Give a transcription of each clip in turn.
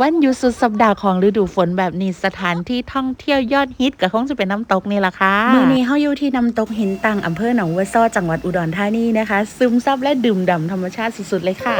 วันหยุดสุดสัปดาห์ของฤดูฝนแบบนี้สถานที่ท่องเที่ยวยอดฮิตก็คงจะเป็นน้ำตกนี่แหละค่ะมื้อนี้เฮาอยู่ที่น้ำตกหินตังอำเภอหนองวัวซ้อจังหวัดอุดรธานีนะคะ ซึมซับและดื่มด่ำธรรมชาติสุดๆเลยค่ะ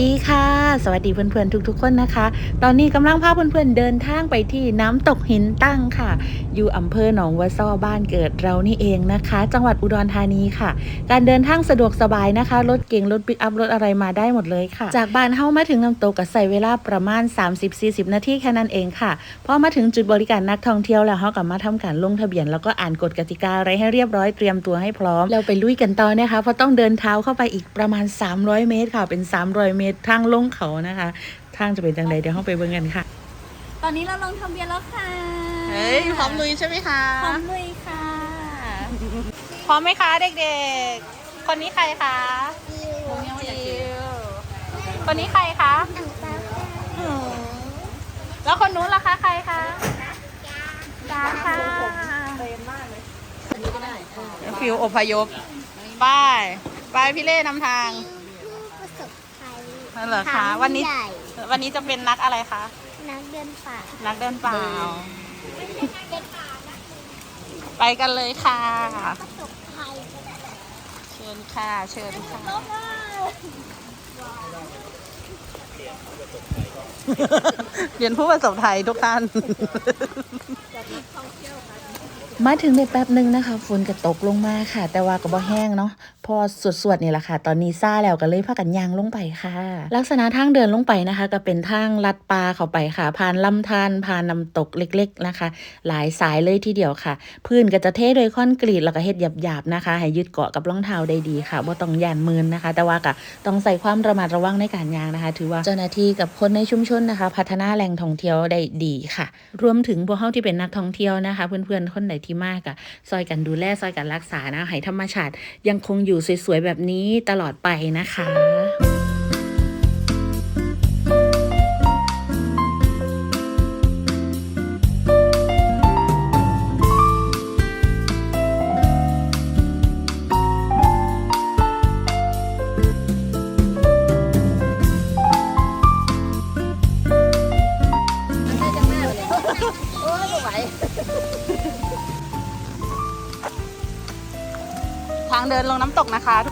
ดีค่ะสวัสดีเพื่อนๆทุก ๆ คนนะคะ ตอนนี้กำลังพาเพื่อนๆเดินทางไปที่น้ำตกหินตั้งค่ะ อยู่อำเภอหนองวัวซ้อบ้านเกิดเรานี่เองนะคะ จังหวัดอุดรธานีค่ะ การเดินทางสะดวกสบายนะคะ รถเก๋งรถปิกอัพรถอะไรมาได้หมดเลยค่ะ จากบ้านเฮามาถึงน้ำตกก็ใส่เวลาประมาณ 30-40 นาทีแค่นั้นเองค่ะพอมาถึงจุดบริการนักท่องเที่ยวแล้วเฮาก็มาทำการลงทะเบียน แล้วก็อ่านกฎกติกาอะไรให้เรียบร้อยเตรียมตัวให้พร้อมแล้วไปลุยกันต่อนะคะเพราะต้องเดินเท้าเข้าไปอีกประมาณ 300 เมตรค่ะเป็น 300 เมตรทางลงเขานะคะ ทางจะเป็นจังไดเดี๋ยวเราไปเบิ่งกันค่ะ ตอนนี้เราลงทะเบียนแล้วค่ะเฮ้ยพร้อมลุยใช่ไหมคะพร้อมลุยค่ะ พร้อมไหมคะเด็กๆ คนนี้ใครคะจิวคนนี้ใครคะอืมแล้วคนนู้นล่ะคะใครคะจ้าค่ะฟิวอพยพ ป้าย ป้ายพี่เล่นำทางประสบภัย นั่นเหรอคะ วันนี้ใหญ่วันนี้จะเป็นนักอะไรคะ นักเดินป่า นักเดินป่า ไปกันเลยค่ะประสบภัยเชิญค่ะ เชิญค่ะ เรียนผู้ประสบภัยทุกท่าน มาถึงในแป๊บหนึ่งนะคะฝนก็ตกลงมาค่ะ แต่ว่าก็บ่แห้งเนาะพอสวดๆนี่แหละค่ะ ตอนนี้ซ่าแล้วก็เลยพากันยางลงไปค่ะ ลักษณะทางเดินลงไปนะคะ ก็เป็นทางลัดปลาเข้าไปค่ะ ผ่านลำธารผ่านน้ำตกเล็ก ๆนะคะ หลายสายเลยทีเดียวค่ะ พื้นก็จะเทโดยคอนกรีตแล้วก็เฮ็ดหยาบๆนะคะ ให้ยึดเกาะกับรองเท้าได้ดีค่ะบ่ต้องยานมืนนะคะ แต่ว่าก็ต้องใส่ความระมัดระวังในการยางนะคะ ถือว่าเจ้าหน้าที่กับคนในชุมชนนะคะ พัฒนาแหล่งท่องเที่ยวได้ดีค่ะ รวมถึงพวกเฮาที่เป็นนักท่องเที่ยวนะคะ เพื่อนๆคนไหนที่มากอะซอยกันดูแลซอยกันรักษานะให้ธรรมชาติยังคงอยู่สวยๆแบบนี้ตลอดไปนะคะ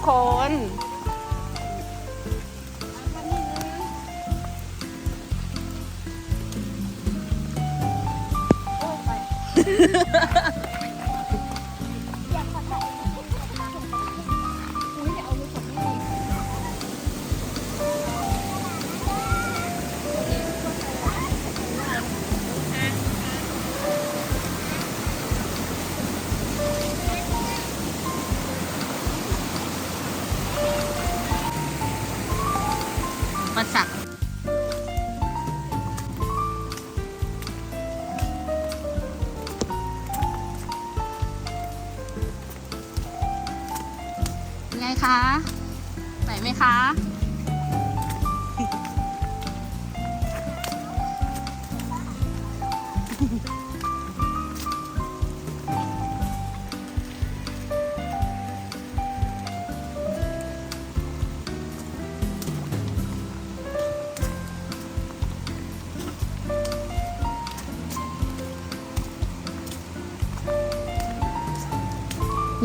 คนะคะทุกคไงคะ ไหนไหมคะ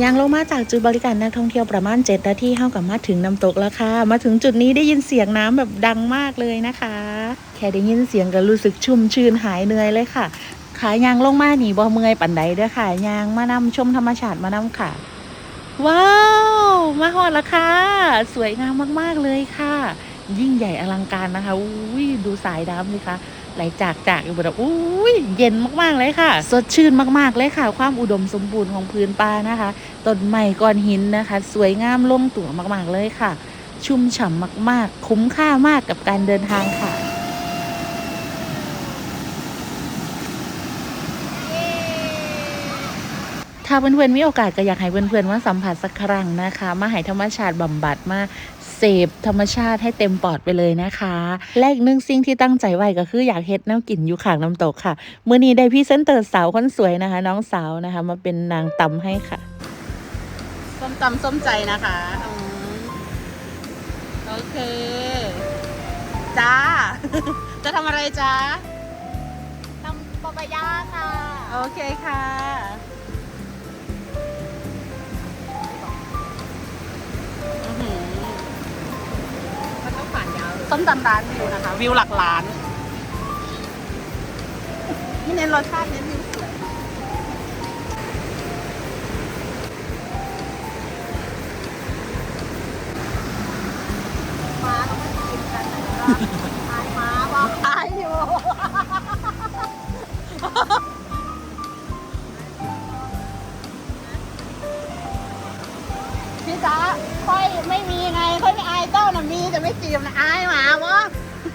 ยางลงมาจากจุดบริการนักท่องเที่ยวประมาณ7นาทีเท่ากับมาถึงน้ำตกแล้วค่ะ มาถึงจุดนี้ได้ยินเสียงน้ำแบบดังมากเลยนะคะ แค่ได้ยินเสียงก็รู้สึกชุ่มชื่นหายเหนื่อยเลยค่ะ ขายางลงมาหนีบ่เมื่อยปันใดเด้อค่ะยางมานำชมธรรมชาติมานำค่ะ ว้าว มาหอดและค่ะ สวยงามมากๆเลยค่ะ ยิ่งใหญ่อลังการนะคะอุ้ยดูสายน้ำสิคะ ไหลจากจากอยู่แบบอุ้ยเย็นมากๆเลยค่ะ สดชื่นมากๆเลยค่ะ ความอุดมสมบูรณ์ของพื้นป่านะคะต้นไม้ก้อนหินนะคะ สวยงามลงตัวมากๆเลยค่ะ ชุ่มฉ่ำมาก ๆ คุ้มค่ามากกับการเดินทางค่ะถ้าเพื่อนๆมีโอกาสก็อยากให้เพื่อนๆมาสัมผัสสักครั้งนะคะ มาให้ธรรมชาติบำบัดมา สพธรรมชาติให้เต็มปอดไปเลยนะคะ และอีกหนึ่งสิ่งที่ตั้งใจไว้ก็คืออยากเฮ็ดแนวกินอยู่ข้างน้ำตกค่ะมื้อนี้ได้พรี่เซนเตอร์สาวคนสวยนะคะ น้องสาวนะคะ มาเป็นนางตำให้ค่ะส้มตำส้มใจนะคะอืมโอเค จ้า จะทำอะไรจ้าตำปปายาค่ะ โอเคค่ะ ส้มตำร้านวิวนะคะ วิวหลักล้าน นี่เน้นรสชาติเน้นวิว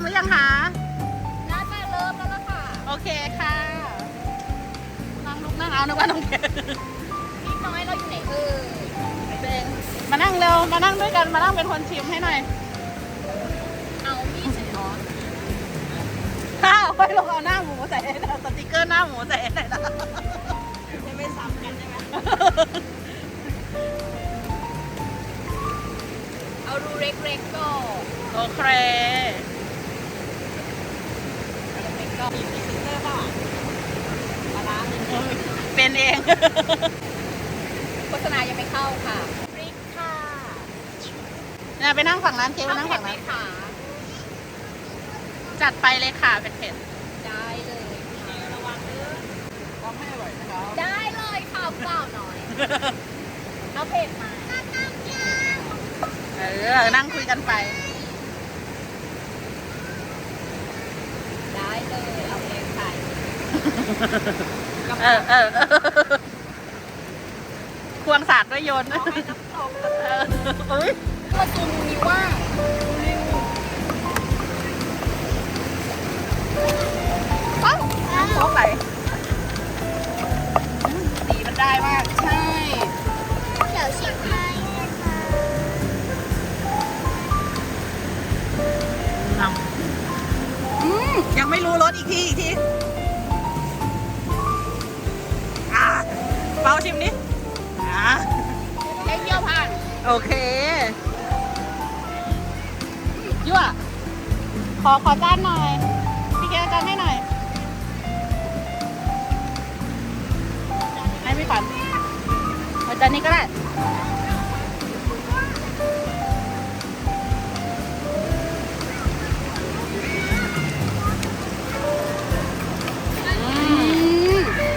มตำหรือยังคะน่าจะเริ่มแล้วล่ะค่ะ โอเคค่ะนั่งลุกนั่งเอานึกว่าน้องเพชรนิดน้อยเราอยู่ไหนเอ่ยเป็นมานั่งเร็ว มานั่งด้วยกัน มานั่งเป็นคนชิมให้หน่อย เอามีดใส่เนาะข้าวไปลงเอาหน้าหมูใส่ให้หน่อยสติกเกอร์หน้าหมูใส่ให้หน่อยนะจะไม่ซ้ำกันใช่ไหมเอารูเล็กๆก็โอเคเล็ กๆก็มีพรีเซนเตอร์ป่ะปลาร้าหนึ่งเป็นเอง โฆษณายังไม่เข้าค่ะพริกค่ะเนี่ยไปนั่งฝั่งร้านเค้กไปนั่งเผ็ฝั่ดงไหมนั้นคะจัดไปเลยค่ะเผ็ดได้เลยระวังเด้อๆต้องให้อร่อยนะครับ ได้เลยค่ะเปล่าหน่อยเอาเผ็ดมา เออ นั่งคุยกันไป ได้เลย เอาเองใส่ เออเออเออควงสากด้วยโยนเอาให้น้ำตกเอออุ้ยมาซูมดูนิ้วว่านิ้วเอ้าน้ำโต๊ะไหล จานหน่อย พี่เกจานให้หน่อย ให้พี่ขวัญเอาจานนี้ก็ได้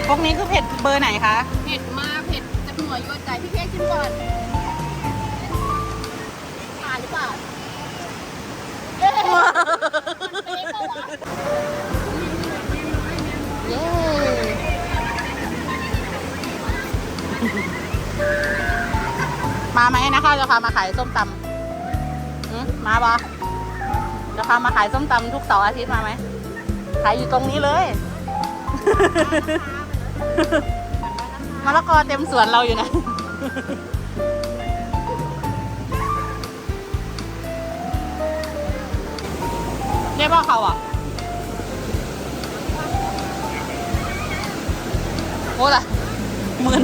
พวกนี้คือเผ็ดเบอร์ไหนคะ เผ็ดมาก เผ็ดจะหัวยั่วใจ พี่เค้กชิมก่อน เย้มาไหมนะคะจะพามาขายส้มตำหืมมาบอจะพามาขายส้มตำทุกเสาร์อาทิตย์มาไหมขายอยู่ตรงนี้เลย มะละกอเต็มสวนเราอยู่นะ ได้ป่ะเขาอะโอ้ล่ะหมื่น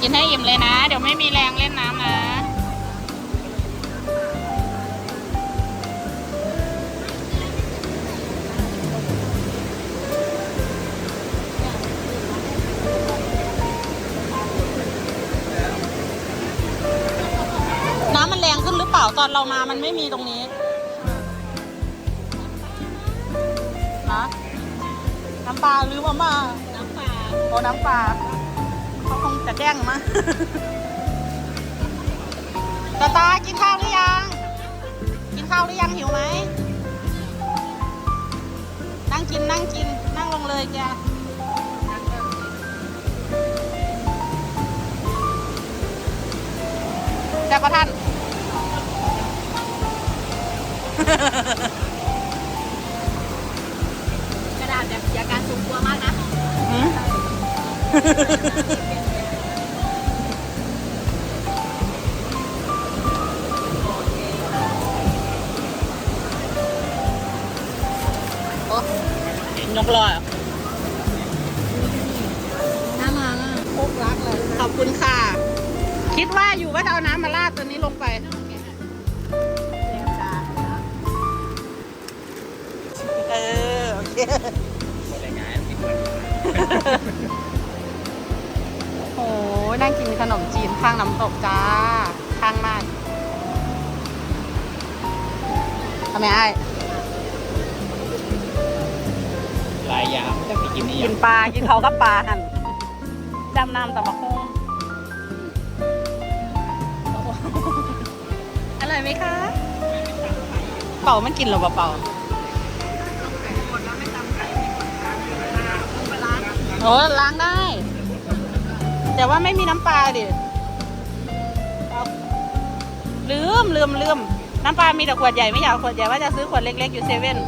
กินให้อิ่มเลยนะ เดี๋ยวไม่มีแรงเล่นน้ำนะ ตอนเรามามันไม่มีตรงนี้นะน้ำปลาลืมเอามา น้ำปลาโอ้น้ำปลาเขาคงจะแกล้งมาตาตากินข้าวหรือยัง กินข้าวหรือยังหิวไหม นั่งกินนั่งกิน นั่งลงเลยแกแซ่บปะท่าน กระดาษแบบอยาการสูงตัวมากนะหืมโอ้ยกลอยน่ารักอะโคกรักเลย ขอบคุณค่ะ คิดว่าอยู่ว่าจะเอาน้ำมาราดตัวนี้ลงไป อโอเคโอ้ยนั่งกินขนมจีนข้างน้ำตกจ้า ข้างมากทำไมไอ้ายหลายอย่างจะไปกินนี่อกิย่างนปลา กินเขากับปลาหันดำน้ำตะบักฮงอร่อยไหมคะ เป่ามันกินหรือเปล่าเป่า โอ้ล้างได้ แต่ว่าไม่มีน้ำปลาดิลืมลืมลืมน้ำปลามีแต่ขวดใหญ่ไม่อยากขวดใหญ่ว่าจะซื้อขวดเล็กๆอยู่เซเว่น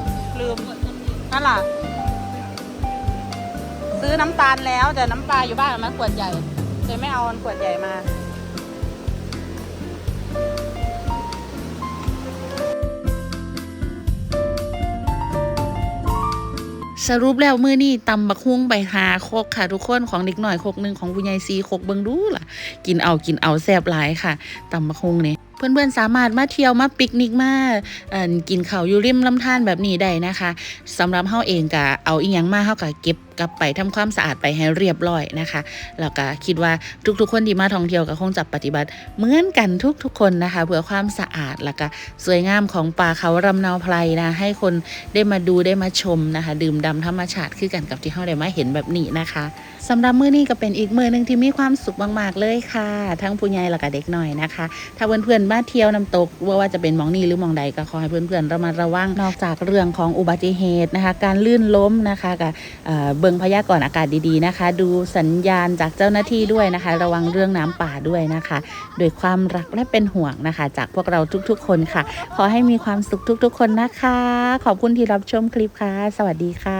ลืมนั่นล่ะซื้อน้ำตาลแล้วแต่น้ำปลาอยู่บ้านมันขวดใหญ่เลยไม่เอาขวดใหญ่มา สรุปแล้วมื้อนี้ตำบักฮุ้งไปหาโคกค่ะ ทุกคนของเด็กหน่อยโคกหนึ่งของผู้ใหญ่ซีโคกเบิงดูล่ะ กินเอากินเอาแซ่บหลายค่ะตำบักฮุ้งนี่เพื่อนๆสามารถมาเที่ยวมาปิกนิกมาเอ่อกินข้าวอยู่ริมลำธารแบบนี้ได้นะคะสำหรับเฮาเองกะเอาอีหยังมาเฮากะเก็บ กลับไปทำความสะอาดไปให้เรียบร้อยนะคะแล้วก็คิดว่าทุกๆ คนที่มาท่องเที่ยวก็คงจะปฏิบัติเหมือนกันทุกๆ คนนะคะ เพื่อความสะอาดแล้วก็สวยงามของป่าเขารำเนาไพรนะ ให้คนได้มาดูได้มาชมนะคะ ดื่มด่ำธรรมชาติคือกันกับที่เขาได้มาเห็นแบบนี้นะคะสำหรับมื้อนี้ก็เป็นอีกมื้อหนึงที่มีความสุขมากๆเลยค่ะ ทั้งผู้ใหญ่แล้วก็เด็กหน่อยนะคะ ถ้าเพื่อนๆมาเที่ยวน้ำตกว่าว่าจะเป็นมองนี้หรือมองใดก็ขอให้เพื่อนๆระมัดระวังนอกจากเรื่องของอุบัติเหตุนะคะ การลื่นล้มนะคะกับเอ่อเบิ่งพยากรณ์อากาศดีๆนะคะ ดูสัญญาณจากเจ้าหน้าที่ด้วยนะคะ ระวังเรื่องน้ำป่าด้วยนะคะ โดยความรักและเป็นห่วงนะคะ จากพวกเราทุกๆ คนค่ะ ขอให้มีความสุขทุกๆ คนนะคะ ขอบคุณที่รับชมคลิปค่ะ สวัสดีค่ะ